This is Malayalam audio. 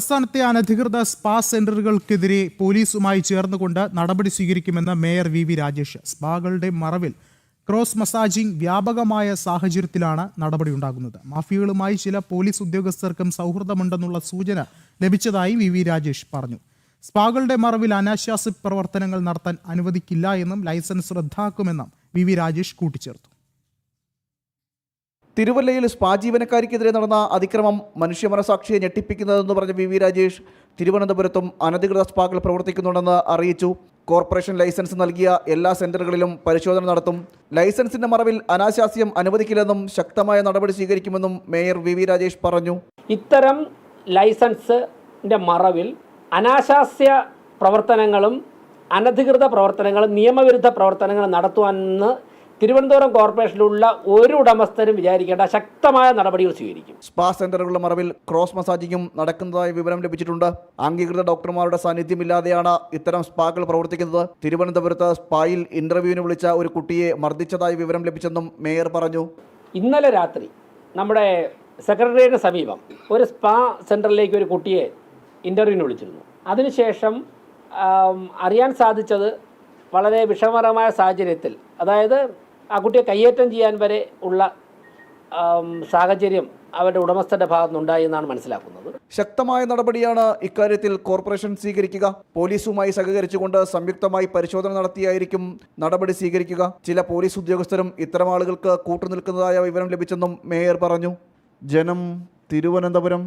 സംസ്ഥാനത്തെ അനധികൃത സ്പാ സെന്ററുകൾക്കെതിരെ പോലീസുമായി ചേർന്നുകൊണ്ട് നടപടി സ്വീകരിക്കുമെന്ന് മേയർ വി വി രാജേഷ്. സ്പാകളുടെ മറവിൽ ക്രോസ് മസാജിംഗ് വ്യാപകമായ സാഹചര്യത്തിലാണ് നടപടിയുണ്ടാകുന്നത് മാഫിയകളുമായി ചില പോലീസ് ഉദ്യോഗസ്ഥർക്കും സൗഹൃദമുണ്ടെന്നുള്ള സൂചന ലഭിച്ചതായി വി വി രാജേഷ് പറഞ്ഞു. സ്പാകളുടെ മറവിൽ അനാശാസ്യ പ്രവർത്തനങ്ങൾ നടത്താൻ അനുവദിക്കില്ല എന്നും ലൈസൻസ് റദ്ദാക്കുമെന്നും വി വി രാജേഷ് കൂട്ടിച്ചേർത്തു. തിരുവല്ലയിൽ സ്പാ ജീവനക്കാരിക്കെതിരെ നടന്ന അതിക്രമം മനുഷ്യ മനസാക്ഷിയെ ഞെട്ടിപ്പിക്കുന്നതെന്ന് പറഞ്ഞ വി വി രാജേഷ് തിരുവനന്തപുരത്തും അനധികൃത സ്പാകൾ പ്രവർത്തിക്കുന്നുണ്ടെന്ന് അറിയിച്ചു. കോർപ്പറേഷൻ ലൈസൻസ് നൽകിയ എല്ലാ സെന്ററുകളിലും പരിശോധന നടത്തും. ലൈസൻസിന്റെ മറവിൽ അനാശാസ്യം അനുവദിക്കില്ലെന്നും ശക്തമായ നടപടി സ്വീകരിക്കുമെന്നും മേയർ വി വി രാജേഷ് പറഞ്ഞു. ഇത്തരം ലൈസൻസിന്റെ മറവിൽ അനാശാസ്യ പ്രവർത്തനങ്ങളും അനധികൃത പ്രവർത്തനങ്ങളും നിയമവിരുദ്ധ പ്രവർത്തനങ്ങളും നടത്തുവാനെന്ന് തിരുവനന്തപുരം കോർപ്പറേഷനിലുള്ള ഒരു ഉടമസ്ഥരും വിചാരിക്കേണ്ട ശക്തമായ നടപടികൾ സ്വീകരിക്കും. സ്പാ സെന്ററുകളുടെ മറവിൽ ക്രോസ് മസാജിങ്ങും നടക്കുന്നതായി വിവരം ലഭിച്ചിട്ടുണ്ട്. അംഗീകൃത ഡോക്ടർമാരുടെ സാന്നിധ്യമില്ലാതെയാണ് ഇത്തരം സ്പാകൾ പ്രവർത്തിക്കുന്നത്. തിരുവനന്തപുരത്ത് സ്പായിൽ ഇന്റർവ്യൂവിന് വിളിച്ച ഒരു കുട്ടിയെ മർദ്ദിച്ചതായി വിവരം ലഭിച്ചെന്നും മേയർ പറഞ്ഞു. ഇന്നലെ രാത്രി നമ്മുടെ സെക്രട്ടേറിയറ്റിന് സമീപം ഒരു സ്പാ സെന്ററിലേക്ക് ഒരു കുട്ടിയെ ഇന്റർവ്യൂവിന് വിളിച്ചിരുന്നു. അതിനുശേഷം അറിയാൻ സാധിച്ചത് വളരെ വിഷമകരമായ സാഹചര്യത്തിൽ അതായത് ആ കുട്ടിയെ കയ്യേറ്റം ചെയ്യാൻ വരെ ഉള്ള സാഹചര്യം അവരുടെ ഉടമസ്ഥന്റെ ഭാഗത്തുനിന്നുണ്ടായി എന്നാണ് മനസ്സിലാക്കുന്നത്. ശക്തമായ നടപടിയാണ് ഇക്കാര്യത്തിൽ കോർപ്പറേഷൻ സ്വീകരിക്കുക. പോലീസുമായി സഹകരിച്ചുകൊണ്ട് സംയുക്തമായി പരിശോധന നടത്തിയായിരിക്കും നടപടി സ്വീകരിക്കുക. ചില പോലീസ് ഉദ്യോഗസ്ഥരും ഇത്തരം ആളുകൾക്ക് കൂട്ടുനിൽക്കുന്നതായ വിവരം ലഭിച്ചെന്നും മേയർ പറഞ്ഞു. ജനം തിരുവനന്തപുരം.